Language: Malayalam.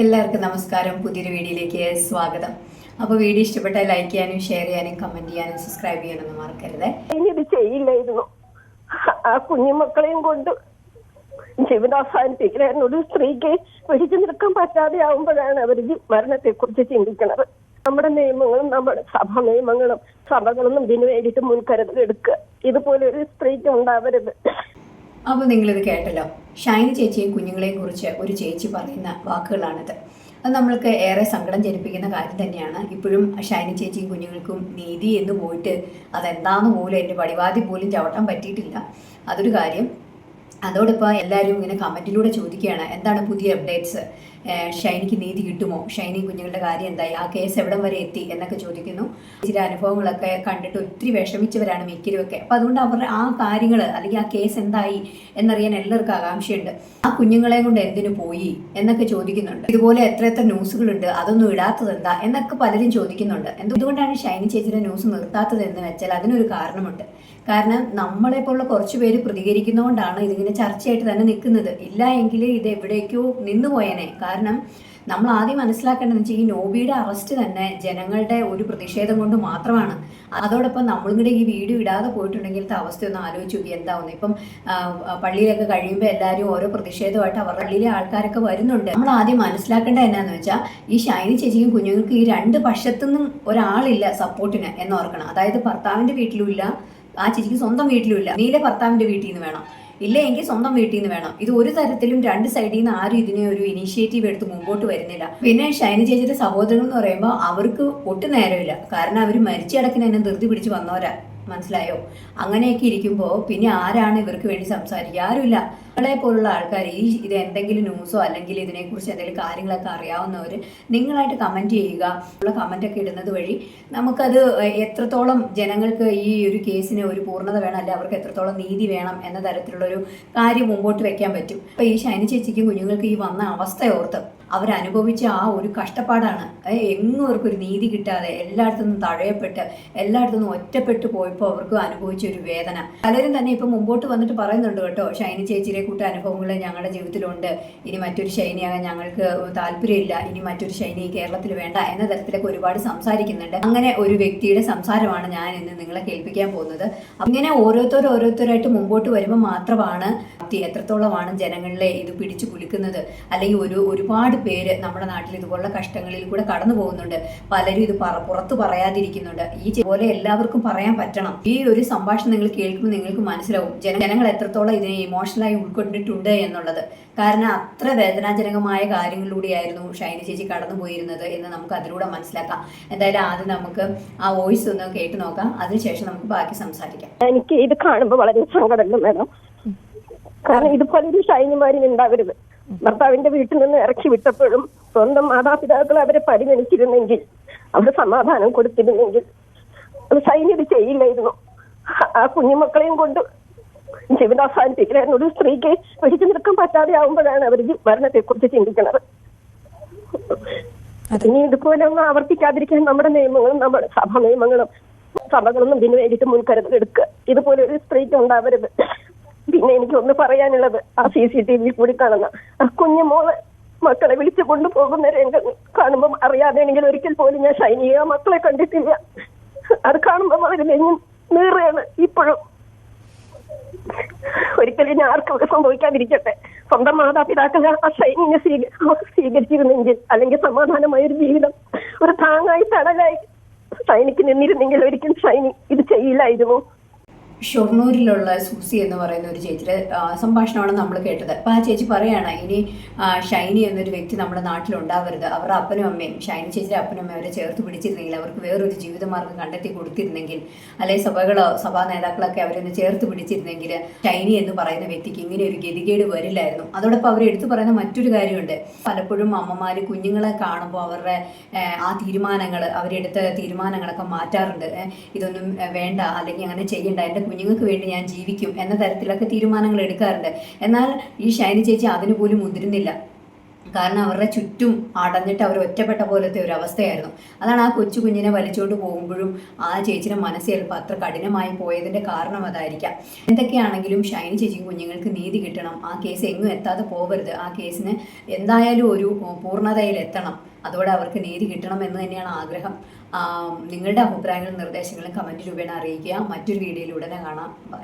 എല്ലാവർക്കും നമസ്കാരം. പുതിയൊരു വീഡിയോയിലേക്ക് സ്വാഗതം. അപ്പോൾ വീഡിയോ ഇഷ്ടപ്പെട്ടാൽ ലൈക്ക് ചെയ്യാനും ഷെയർ ചെയ്യാനും കമന്റ് ചെയ്യാനും സബ്സ്ക്രൈബ് ചെയ്യാനൊന്നും മറക്കരുത്. ഇത് ചെയ്യില്ലായിരുന്നു. ആ കുഞ്ഞുമക്കളെയും കൊണ്ട് ജീവിതം അവസാനിപ്പിക്കലായിരുന്നു ഒരു സ്ത്രീക്ക് പിടിച്ചു നിൽക്കാൻ പറ്റാതെ ആവുമ്പോഴാണ് അവർ മരണത്തെ കുറിച്ച് ചിന്തിക്കുന്നത് നമ്മുടെ നിയമങ്ങളും നമ്മുടെ സഭാ നിയമങ്ങളും സഭകളൊന്നും ഇതിനു വേണ്ടിയിട്ട് മുൻകരുതൽ എടുക്കുക ഇതുപോലെ ഒരു സ്ത്രീക്ക് ഉണ്ടാവരുത്. അപ്പോൾ നിങ്ങളിത് കേട്ടല്ലോ. ഷൈനി ചേച്ചിയും കുഞ്ഞുങ്ങളെയും കുറിച്ച് ഒരു ചേച്ചി പറയുന്ന വാക്കുകളാണിത്. അത് നമ്മൾക്ക് ഏറെ സങ്കടം ജനിപ്പിക്കുന്ന കാര്യം തന്നെയാണ്. ഇപ്പോഴും ഷൈനി ചേച്ചിയും കുഞ്ഞുങ്ങൾക്കും നീതി എന്ന് പോയിട്ട് അതെന്താന്ന് പോലും എന്റെ പടിവാദി പോലും ചവിട്ടാൻ പറ്റിയിട്ടില്ല. അതൊരു കാര്യം. അതോടൊപ്പം എല്ലാവരും ഇങ്ങനെ കമന്റിലൂടെ ചോദിക്കുകയാണ് എന്താണ് പുതിയ അപ്ഡേറ്റ്സ് ഷൈനിക്ക് നീതി കിട്ടുമോ? ഷൈനി കുഞ്ഞുങ്ങളുടെ കാര്യം എന്തായി? ആ കേസ് എവിടം വരെ എത്തി? എന്നൊക്കെ ചോദിക്കുന്നു. ചില അനുഭവങ്ങളൊക്കെ കണ്ടിട്ട് ഒത്തിരി വിഷമിച്ചവരാണ് മിക്കരുമൊക്കെ അപ്പോൾ അതുകൊണ്ട് അവരുടെ ആ കാര്യങ്ങൾ അല്ലെങ്കിൽ ആ കേസ് എന്തായി എന്നറിയാൻ എല്ലാവർക്കും ആകാംക്ഷയുണ്ട്. ആ കുഞ്ഞുങ്ങളെ കൊണ്ട് എന്തിനു പോയി എന്നൊക്കെ ചോദിക്കുന്നുണ്ട്. ഇതുപോലെ എത്ര എത്ര ന്യൂസുകളുണ്ട് അതൊന്നും ഇടാത്തത് എന്താ എന്നൊക്കെ പലരും ചോദിക്കുന്നുണ്ട്. എന്തുകൊണ്ടാണ് ഷൈനി ചേച്ചിയുടെ ന്യൂസ് നിർത്താത്തത് എന്ന് വെച്ചാൽ അതിനൊരു കാരണമുണ്ട്. കാരണം നമ്മളെ പോലുള്ള കുറച്ച് പേര് പ്രതികരിക്കുന്നതുകൊണ്ടാണ് ഇതിങ്ങനെ ചർച്ചയായിട്ട് തന്നെ നിൽക്കുന്നത്. ഇല്ല എങ്കിൽ ഇത് എവിടേക്കോ നിന്നു പോയേനെ കാരണം നമ്മൾ ആദ്യം മനസ്സിലാക്കേണ്ടതെന്ന് വെച്ചാൽ ഈ നോബിയുടെ അറസ്റ്റ് തന്നെ ജനങ്ങളുടെ ഒരു പ്രതിഷേധം കൊണ്ട് മാത്രമാണ്. അതോടൊപ്പം നമ്മളും കൂടെ ഈ വീഡിയോ ഇടാതെ പോയിട്ടുണ്ടെങ്കിലത്തെ അവസ്ഥ ഒന്ന് ആലോചിച്ച് നോക്കി എന്താവുന്നു. ഇപ്പം പള്ളിയിലൊക്കെ കഴിയുമ്പോൾ എല്ലാവരും ഓരോ പ്രതിഷേധമായിട്ട് അവർ പള്ളിയിലെ ആൾക്കാരൊക്കെ വരുന്നുണ്ട്. നമ്മൾ ആദ്യം മനസ്സിലാക്കേണ്ടത് എന്നാന്ന് വെച്ചാൽ ഈ ഷൈനി ചേച്ചിക്കും കുഞ്ഞുങ്ങൾക്ക് ഈ രണ്ട് പക്ഷത്തുനിന്നും ഒരാളില്ല സപ്പോർട്ടിന് എന്ന് ഓർക്കണം. അതായത് ഭർത്താവിന്റെ വീട്ടിലും ഇല്ല ആ ചേച്ചിക്ക് സ്വന്തം വീട്ടിലും ഇല്ല. നീലെ ഭർത്താവിന്റെ വീട്ടിൽ നിന്ന് വേണം. ഇല്ല എങ്കിൽ സ്വന്തം വീട്ടിൽ നിന്ന് വേണം. ഇത് ഒരു തരത്തിലും രണ്ട് സൈഡിൽ നിന്ന് ആരും ഇതിനെ ഒരു ഇനീഷ്യേറ്റീവ് എടുത്ത് മുമ്പോട്ട് വരുന്നില്ല. പിന്നെ ഷൈനി ചേച്ചിയുടെ സഹോദരൻ എന്ന് പറയുമ്പോൾ അവർക്ക് ഒട്ടും നേരമില്ല. കാരണം അവർ മരിച്ചടക്കിന് എന്നെ ധൃതി പിടിച്ച് വന്നവരാ. മനസ്സിലായോ? അങ്ങനെയൊക്കെ ഇരിക്കുമ്പോൾ പിന്നെ ആരാണ് ഇവർക്ക് വേണ്ടി സംസാരിക്കുക? ആരുമില്ല. നിങ്ങളെ പോലുള്ള ആൾക്കാർ ഈ ഇത് എന്തെങ്കിലും ന്യൂസോ അല്ലെങ്കിൽ ഇതിനെക്കുറിച്ച് എന്തെങ്കിലും കാര്യങ്ങളൊക്കെ അറിയാവുന്നവർ നിങ്ങളായിട്ട് കമന്റ് ചെയ്യുക. ഉള്ള കമന്റൊക്കെ ഇടുന്നത് വഴി നമുക്കത് എത്രത്തോളം ജനങ്ങൾക്ക് ഈ ഒരു കേസിന് ഒരു പൂർണത വേണം അല്ലെങ്കിൽ അവർക്ക് എത്രത്തോളം നീതി വേണം എന്ന തരത്തിലുള്ളൊരു കാര്യം മുമ്പോട്ട് വെക്കാൻ പറ്റും. അപ്പോൾ ഈ ഷൈനി ചേച്ചിക്കും കുഞ്ഞുങ്ങൾക്ക് ഈ വന്ന അവസ്ഥയോർത്ത് അവരനുഭവിച്ച ആ ഒരു കഷ്ടപ്പാടാണ്. എങ്ങും അവർക്കൊരു നീതി കിട്ടാതെ എല്ലായിടത്തു നിന്നും തഴയപ്പെട്ട് എല്ലായിടത്തു നിന്നും ഒറ്റപ്പെട്ടു പോയപ്പോൾ അവർക്ക് അനുഭവിച്ച ഒരു വേദന. പലരും തന്നെ ഇപ്പം മുമ്പോട്ട് വന്നിട്ട് പറയുന്നുണ്ട് കേട്ടോ ഷൈനി ചേച്ചിയുടെ കൂട്ട അനുഭവങ്ങൾ ഞങ്ങളുടെ ജീവിതത്തിലുണ്ട്. ഇനി മറ്റൊരു ഷൈനിയാകാൻ ഞങ്ങൾക്ക് താല്പര്യമില്ല. ഇനി മറ്റൊരു ഷൈനി കേരളത്തിൽ വേണ്ട എന്ന തരത്തിലൊക്കെ ഒരുപാട് സംസാരിക്കുന്നുണ്ട്. അങ്ങനെ ഒരു വ്യക്തിയുടെ സംസാരമാണ് ഞാൻ ഇന്ന് നിങ്ങളെ കേൾപ്പിക്കാൻ പോകുന്നത്. അങ്ങനെ ഓരോരുത്തർ ഓരോരുത്തരായിട്ട് മുമ്പോട്ട് വരുമ്പോൾ മാത്രമാണ് എത്രത്തോളമാണ് ജനങ്ങളിലെ ഇത് പിടിച്ചു കുലുക്കുന്നത്. അല്ലെങ്കിൽ ഒരു ഒരുപാട് പേര് നമ്മുടെ നാട്ടിൽ ഇതുപോലുള്ള കഷ്ടങ്ങളിൽ കൂടെ കടന്നു പോകുന്നുണ്ട്. പലരും ഇത് പുറത്തു പറയാതിരിക്കുന്നുണ്ട്. ഈ പോലെ എല്ലാവർക്കും പറയാൻ പറ്റണം. ഈ ഒരു സംഭാഷണം നിങ്ങൾ കേൾക്കുമ്പോൾ നിങ്ങൾക്ക് മനസ്സിലാവും. ജന ജനങ്ങൾ എത്രത്തോളം ഇതിനെ ഇമോഷണലായി ഉൾക്കൊണ്ടിട്ടുണ്ട് എന്നുള്ളത്. കാരണം അത്ര വേദനാജനകമായ കാര്യങ്ങളിലൂടെയായിരുന്നു ഷൈനി ചേച്ചി കടന്നു പോയിരുന്നത് എന്ന് നമുക്ക് അതിലൂടെ മനസ്സിലാക്കാം. എന്തായാലും ആദ്യം നമുക്ക് ആ വോയിസ് ഒന്ന് കേട്ട് നോക്കാം. അതിനുശേഷം നമുക്ക് ബാക്കി സംസാരിക്കാം. എനിക്ക് ഇത് കാണുമ്പോൾ വളരെ സങ്കടമുണ്ട് കാരണം ഇതുപോലെ ഒരു ഷൈനിമാരിൽ ഉണ്ടാവരുത്. ഭർത്താവിന്റെ വീട്ടിൽ നിന്ന് ഇറക്കി വിട്ടപ്പോഴും സ്വന്തം മാതാപിതാക്കൾ അവരെ പരിഗണിച്ചിരുന്നെങ്കിൽ അവിടെ സമാധാനം കൊടുത്തിരുന്നെങ്കിൽ അത് സൈന്യത് ചെയ്യില്ലായിരുന്നു. ആ കുഞ്ഞുമക്കളെയും കൊണ്ട് ജീവിതം അവസാനിപ്പിക്കലായിരുന്നു ഒരു സ്ത്രീക്ക് പിടിച്ചു നിൽക്കാൻ പറ്റാതെ ആവുമ്പോഴാണ് അവർ മരണത്തെ കുറിച്ച് ചിന്തിക്കുന്നത്. ഇനി ഇതുപോലെ ഒന്നും ആവർത്തിക്കാതിരിക്കാൻ നമ്മുടെ നിയമങ്ങളും നമ്മുടെ സഭ നിയമങ്ങളും സഭകളൊന്നും ഇതിനു വേണ്ടിയിട്ട് മുൻകരുതൽ എടുക്കുക. ഇതുപോലെ ഒരു സ്ത്രീക്ക് ഉണ്ടാവരുത്. പിന്നെ എനിക്ക് ഒന്ന് പറയാനുള്ളത് ആ സി സി ടി വി കൂടി കാണുന്ന ആ കുഞ്ഞു മോൾ മക്കളെ വിളിച്ചു കൊണ്ടുപോകുന്ന രംഗം കാണുമ്പോൾ അറിയാതെയാണെങ്കിൽ ഒരിക്കൽ പോലും ഞാൻ ഷൈനിയെ മക്കളെ കണ്ടിട്ടില്ല. അത് കാണുമ്പോൾ അവർ നെഞ്ഞും നീറുകയാണ് ഇപ്പോഴും. ഒരിക്കലും ഞാൻ ആർക്കും സംഭവിക്കാതിരിക്കട്ടെ. സ്വന്തം മാതാപിതാക്കൾ ആ സൈന്യനെ സ്വീക സ്വീകരിച്ചിരുന്നെങ്കിൽ അല്ലെങ്കിൽ സമാധാനമായ ഒരു ജീവിതം ഒരു താങ്ങായി തടലായി സൈനിക്ക് നിന്നിരുന്നെങ്കിൽ ഒരിക്കലും സൈനി ഇത് ചെയ്യില്ലായിരുന്നു? ഷൊർണൂരിലുള്ള സൂസി എന്ന് പറയുന്ന ഒരു ചേച്ചിയുടെ സംഭാഷണമാണ് നമ്മൾ കേട്ടത്. അപ്പോൾ ആ ചേച്ചി പറയാണ് ഇനി ഷൈനി എന്നൊരു വ്യക്തി നമ്മുടെ നാട്ടിലുണ്ടാവരുത് അവരുടെ അപ്പനും അമ്മയും ഷൈനി ചേച്ചിയുടെ അപ്പനും അമ്മയും അവരെ ചേർത്ത് പിടിച്ചിരുന്നെങ്കിൽ അവർക്ക് വേറൊരു ജീവിതമാർഗം കണ്ടെത്തി കൊടുത്തിരുന്നെങ്കിൽ അല്ലെങ്കിൽ സഭകളോ സഭാ നേതാക്കളൊക്കെ അവരൊന്ന് ചേർത്ത് പിടിച്ചിരുന്നെങ്കിൽ ഷൈനി എന്ന് പറയുന്ന വ്യക്തിക്ക് ഇങ്ങനെ ഒരു ഗതികേട് വരില്ലായിരുന്നു. അതോടൊപ്പം അവർ എടുത്തു പറയുന്ന മറ്റൊരു കാര്യമുണ്ട്. പലപ്പോഴും അമ്മമാർ കുഞ്ഞുങ്ങളെ കാണുമ്പോൾ അവരുടെ ആ തീരുമാനങ്ങൾ അവരെടുത്ത തീരുമാനങ്ങളൊക്കെ മാറ്റാറുണ്ട്. ഇതൊന്നും വേണ്ട. അല്ലെങ്കിൽ അങ്ങനെ ചെയ്യണ്ട. എന്റെ കുഞ്ഞുങ്ങൾക്ക് വേണ്ടി ഞാൻ ജീവിക്കും എന്ന തരത്തിലൊക്കെ തീരുമാനങ്ങൾ എടുക്കാറുണ്ട്. എന്നാൽ ഈ ഷൈനി ചേച്ചി അതിനു പോലും മുതിരുന്നില്ല. കാരണം അവരുടെ ചുറ്റും അടഞ്ഞിട്ട് അവർ ഒറ്റപ്പെട്ട പോലത്തെ ഒരു അവസ്ഥയായിരുന്നു. അതാണ് ആ കൊച്ചു കുഞ്ഞിനെ വലിച്ചുകൊണ്ട് പോകുമ്പോഴും ആ ചേച്ചിയുടെ മനസ്സ് ചിലപ്പോൾ അത്ര കഠിനമായി പോയതിന്റെ കാരണം അതായിരിക്കാം. എന്തൊക്കെയാണെങ്കിലും ഷൈനി ചേച്ചി കുഞ്ഞുങ്ങൾക്ക് നീതി കിട്ടണം. ആ കേസ് എങ്ങും എത്താതെ പോകരുത്. ആ കേസിന് എന്തായാലും ഒരു പൂർണതയിൽ എത്തണം. അതോടെ അവർക്ക് നീതി കിട്ടണം എന്ന് തന്നെയാണ് ആഗ്രഹം. നിങ്ങളുടെ അഭിപ്രായങ്ങളും നിർദ്ദേശങ്ങളും കമന്റ് രൂപേണ അറിയിക്കുക. മറ്റൊരു വീഡിയോയിലൂടെ കാണാം. ബൈ